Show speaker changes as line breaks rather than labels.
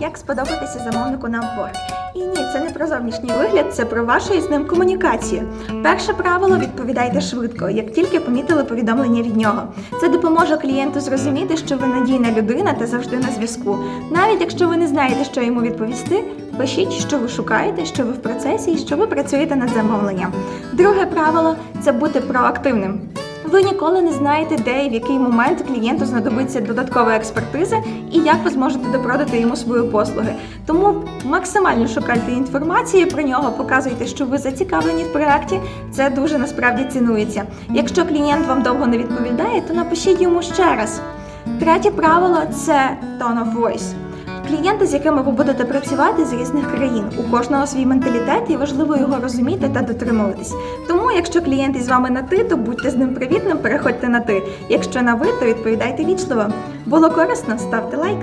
як сподобатися замовнику на Upwork. І ні, це не про зовнішній вигляд, це про вашу із ним комунікацію. Перше правило відповідайте швидко, як тільки помітили повідомлення від нього. Це допоможе клієнту зрозуміти, що ви надійна людина та завжди на зв'язку. Навіть якщо ви не знаєте, що йому відповісти, пишіть, що ви шукаєте, що ви в процесі і що ви працюєте над замовленням. Друге правило це бути проактивним. Ви ніколи не знаєте, де і в який момент клієнту знадобиться додаткова експертиза і як ви зможете допродати йому свої послуги. Тому максимально шукайте інформацію про нього, показуйте, що ви зацікавлені в проєкті. Це дуже насправді цінується. Якщо клієнт вам довго не відповідає, то напишіть йому ще раз. Третє правило це tone of voice. Клієнти, з якими ви будете працювати з різних країн, у кожного свій менталітет і важливо його розуміти та дотримуватись. Тому, якщо клієнт із вами на ти, то будьте з ним привітним, переходьте на ти. Якщо на ви, то відповідайте вічливо. Було корисно, ставте лайк.